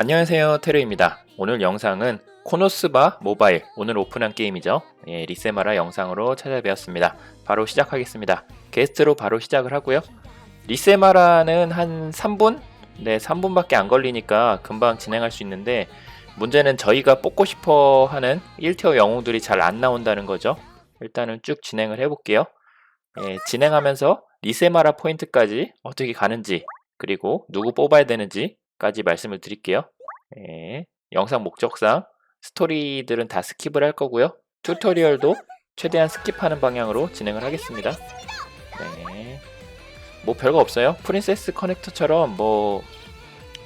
안녕하세요 테르입니다. 오늘 영상은 코노스바 모바일 오늘 오픈한 게임이죠. 예, 리세마라 영상으로 찾아뵈었습니다. 바로 시작하겠습니다. 게스트로 바로 시작을 하고요. 리세마라는 한 3분? 네 3분밖에 안 걸리니까 금방 진행할 수 있는데 문제는 저희가 뽑고 싶어 하는 1티어 영웅들이 잘 안 나온다는 거죠. 일단은 쭉 진행을 해볼게요. 예, 진행하면서 리세마라 포인트까지 어떻게 가는지 그리고 누구 뽑아야 되는지 까지 말씀을 드릴게요 예, 영상 목적상 스토리들은 다 스킵을 할 거고요. 튜토리얼도 최대한 스킵하는 방향으로 진행을 하겠습니다. 네. 뭐 별거 없어요. 프린세스 커넥터처럼 뭐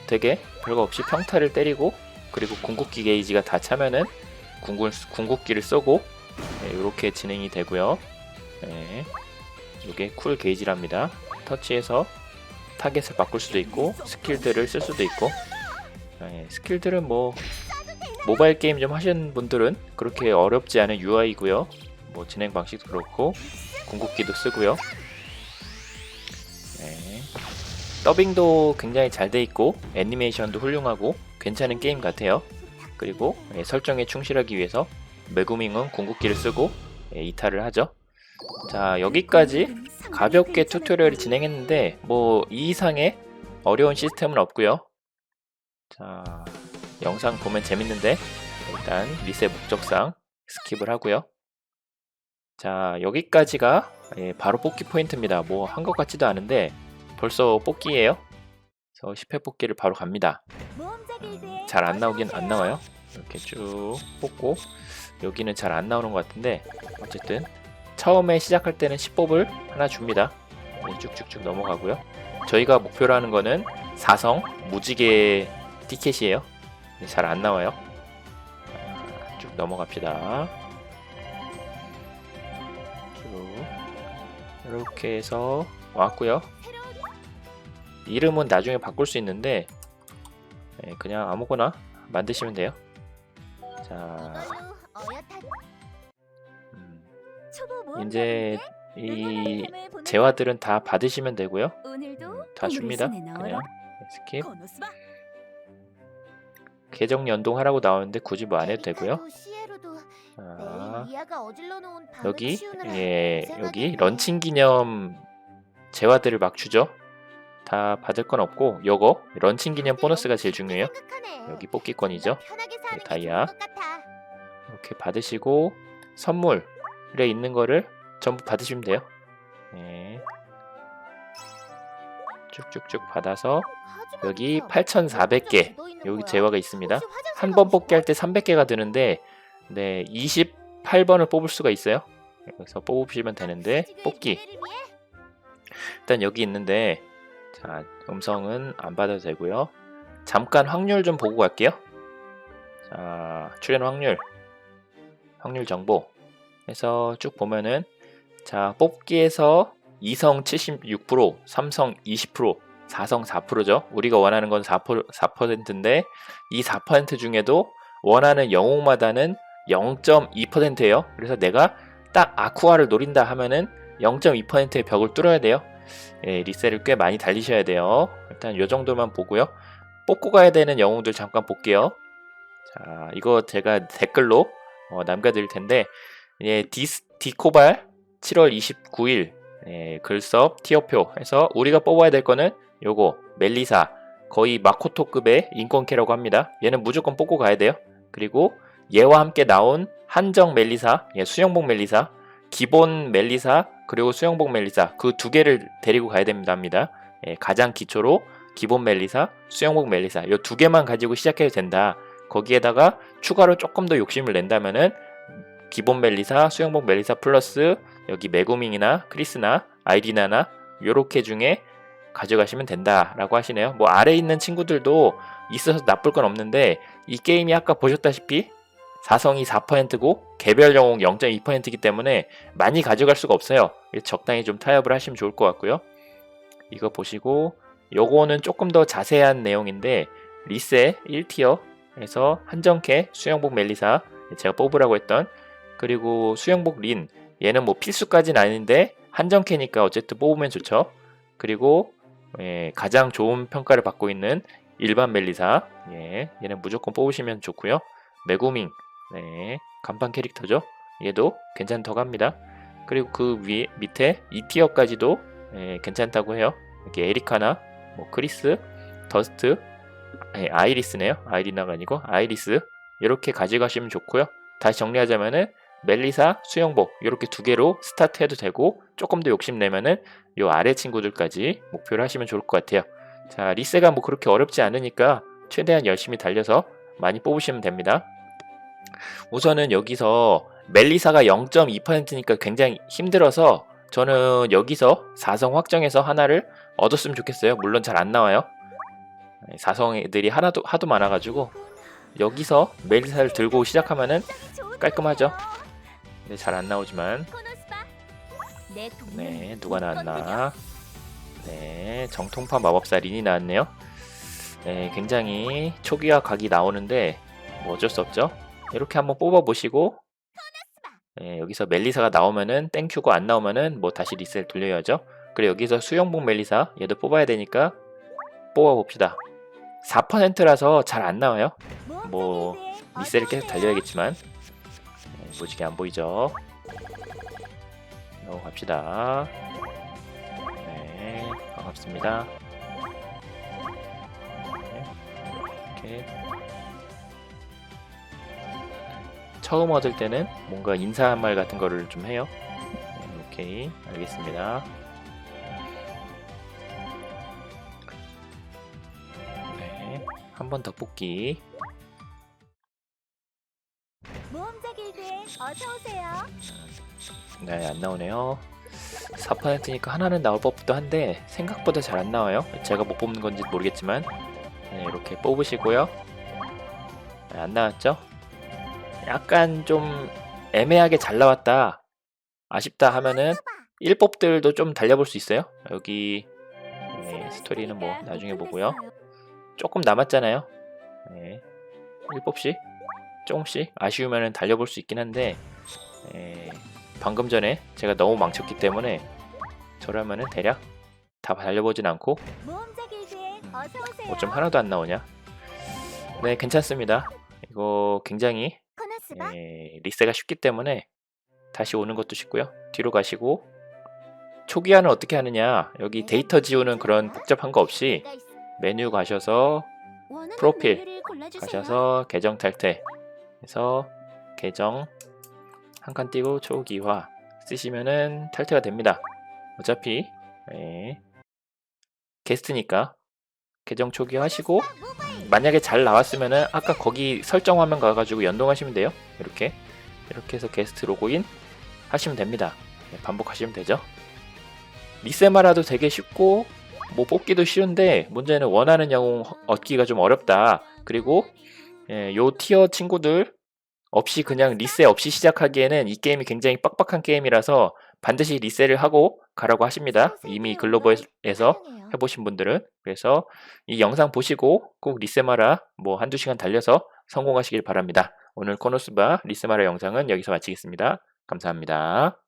되게 별거 없이 평타를 때리고 그리고 궁극기 게이지가 다 차면은 궁극, 궁극기를 쏘고 네, 이렇게 진행이 되고요. 네. 이게 쿨 게이지랍니다. 터치해서 타겟을 바꿀 수도 있고 스킬들을 쓸 수도 있고 네, 스킬들은 뭐 모바일 게임 좀 하시는 분들은 그렇게 어렵지 않은 UI고요. 뭐 진행 방식도 그렇고 궁극기도 쓰고요. 네. 더빙도 굉장히 잘 돼 있고 애니메이션도 훌륭하고 괜찮은 게임 같아요. 그리고 예, 설정에 충실하기 위해서 메구밍은 궁극기를 쓰고 예, 이탈을 하죠. 자 여기까지 가볍게 튜토리얼을 진행했는데 뭐 이 이상의 어려운 시스템은 없고요. 자 영상 보면 재밌는데 일단 리셋 목적상 스킵을 하고요. 자 여기까지가 예, 바로 뽑기 포인트입니다. 뭐 한 것 같지도 않은데 벌써 뽑기예요. 그래서 10회 뽑기를 바로 갑니다. 잘안 나오긴 안 나와요. 이렇게 쭉 뽑고 여기는 잘 안 나오는 것 같은데 어쨌든 처음에 시작할 때는 10뽑을 하나 줍니다. 네, 쭉쭉쭉 넘어가고요. 저희가 목표로 하는 거는 4성 무지개 티켓이에요. 잘 안 나와요. 아, 쭉 넘어갑시다. 쭉 이렇게 해서 왔고요. 이름은 나중에 바꿀 수 있는데 네, 그냥 아무거나 만드시면 돼요. 자, 이제 이 재화들은 다 받으시면 되고요. 음, 다 줍니다. 그냥 스킵. 계정 연동하라고 나오는데 굳이 뭐 안 해도 되고요. 아, 여기 예 여기 런칭 기념 재화들을 막 주죠. 다 받을 건 없고 요거 런칭 기념 보너스가 제일 중요해요. 여기 뽑기권이죠. 네, 다이아 이렇게 받으시고 선물 에 있는 거를 전부 받으시면 돼요. 네. 쭉쭉쭉 받아서 여기 8,400개 여기 재화가 있습니다. 한 번 뽑기 할 때 300개가 드는데 네 28번을 뽑을 수가 있어요. 여기서 뽑으시면 되는데 뽑기 일단 여기 있는데 자 음성은 안 받아도 되고요. 잠깐 확률 좀 보고 갈게요. 자 출연 확률 확률 정보 해서 쭉 보면은 자 뽑기에서 2성 76%, 3성 20%, 4성 4%죠. 우리가 원하는 건 4%, 4%인데 이 4% 중에도 원하는 영웅마다는 0.2%예요. 그래서 내가 딱 아쿠아를 노린다 하면은 0.2%의 벽을 뚫어야 돼요. 예, 리셀을 꽤 많이 달리셔야 돼요. 일단 요 정도만 보고요. 뽑고 가야 되는 영웅들 잠깐 볼게요. 자, 이거 제가 댓글로 어, 남겨드릴 텐데, 예, 디스, 디코발 7월 29일 예, 글섭 티어표 해서 우리가 뽑아야 될 거는 요거 멜리사 거의 마코토급의 인권캐라고 합니다. 얘는 무조건 뽑고 가야 돼요. 그리고 얘와 함께 나온 한정 멜리사, 예, 수영복 멜리사, 기본 멜리사 그리고 수영복 멜리사 그 두 개를 데리고 가야 됩니다. 예, 가장 기초로 기본 멜리사, 수영복 멜리사 이 두 개만 가지고 시작해도 된다. 거기에다가 추가로 조금 더 욕심을 낸다면은 기본 멜리사, 수영복 멜리사 플러스 여기 메구밍이나 크리스나 아이리나나 요렇게 중에 가져가시면 된다라고 하시네요. 뭐 아래 있는 친구들도 있어서 나쁠 건 없는데 이 게임이 아까 보셨다시피 4성이 4%고 개별 영웅 0.2%이기 때문에 많이 가져갈 수가 없어요. 적당히 좀 타협을 하시면 좋을 것 같고요. 이거 보시고 요거는 조금 더 자세한 내용인데 리세 1티어에서 한정캐 수영복 멜리사 제가 뽑으라고 했던 그리고 수영복 린. 얘는 뭐 필수까지는 아닌데 한정캐니까 어쨌든 뽑으면 좋죠. 그리고 예, 가장 좋은 평가를 받고 있는 일반 멜리사. 예 얘는 무조건 뽑으시면 좋고요. 메구밍. 네 간판 캐릭터죠. 얘도 괜찮다고 합니다. 그리고 그 위에 밑에 2티어까지도 예, 괜찮다고 해요. 이렇게 에리카나 뭐 크리스 더스트 예, 아이리스네요. 아이리나가 아니고 아이리스. 이렇게 가져가시면 좋고요. 다시 정리하자면은 멜리사, 수영복 이렇게 두 개로 스타트해도 되고 조금 더 욕심내면은 요 아래 친구들까지 목표를 하시면 좋을 것 같아요. 자 리세가 뭐 그렇게 어렵지 않으니까 최대한 열심히 달려서 많이 뽑으시면 됩니다. 우선은 여기서 멜리사가 0.2%니까 굉장히 힘들어서 저는 여기서 4성 확정해서 하나를 얻었으면 좋겠어요. 물론 잘 안 나와요. 4성 애들이 하나도 하도 많아가지고 여기서 멜리사를 들고 시작하면은 깔끔하죠. 근데 잘안 나오지만. 네 누가 나왔나? 네 정통파 마법사 린이 나왔네요. 네 굉장히 초기화 각이 나오는데 뭐 어쩔 수 없죠. 이렇게 한번 뽑아 보시고 네, 여기서 멜리사가 나오면은 땡큐고 안 나오면은 뭐 다시 리셀 돌려야죠. 그리고 여기서 수영복 멜리사 얘도 뽑아야 되니까 뽑아 봅시다. 4%라서 잘 안 나와요. 뭐 리셀을 계속 달려야겠지만. 네, 무지개 안 보이죠 넘어갑시다. 네, 반갑습니다. 네, 이렇게 처음 얻을 때는 뭔가 인사 말 같은 거를 좀 해요. 네, 오케이, 알겠습니다. 네, 한 번 더 뽑기. 어서 오세요. 네, 안 나오네요. 4%니까 하나는 나올 법도 한데 생각보다 잘 안 나와요. 제가 못 뽑는 건지 모르겠지만 네, 이렇게 뽑으시고요. 네, 안 나왔죠? 약간 좀 애매하게 잘 나왔다. 아쉽다 하면은 1뽑들도 좀 달려볼 수 있어요. 여기 네, 스토리는 뭐 나중에 보고요. 조금 남았잖아요. 네, 1뽑씩 조금씩 아쉬우면은 달려볼 수 있긴 한데 네, 방금 전에 제가 너무 망쳤기 때문에 저라면은 대략 다 달려보진 않고 모험자 길드에 어서 오세요. 뭐좀 하나도 안 나오냐? 네, 괜찮습니다. 이거 굉장히 예, 리세가 쉽기 때문에 다시 오는 것도 쉽고요. 뒤로 가시고 초기화는 어떻게 하느냐? 여기 데이터 지우는 그런 복잡한 거 없이 메뉴 가셔서 프로필 가셔서 계정 탈퇴 해서 계정 한 칸 띄고 초기화 쓰시면은 탈퇴가 됩니다. 어차피 예, 게스트니까 계정 초기화 하시고 만약에 잘 나왔으면은 아까 거기 설정 화면 가가지고 연동하시면 돼요. 이렇게 이렇게 해서 게스트 로그인 하시면 됩니다. 네, 반복하시면 되죠. 리세마라도 되게 쉽고 뭐 뽑기도 쉬운데 문제는 원하는 영웅 얻기가 좀 어렵다. 그리고 예, 요 티어 친구들 없이 그냥 리세 없이 시작하기에는 이 게임이 굉장히 빡빡한 게임이라서 반드시 리세를 하고 가라고 하십니다. 이미 글로벌에서 해보신 분들은 그래서 이 영상 보시고 꼭 리세마라 뭐 한두 시간 달려서 성공하시길 바랍니다. 오늘 코노스바 리세마라 영상은 여기서 마치겠습니다. 감사합니다.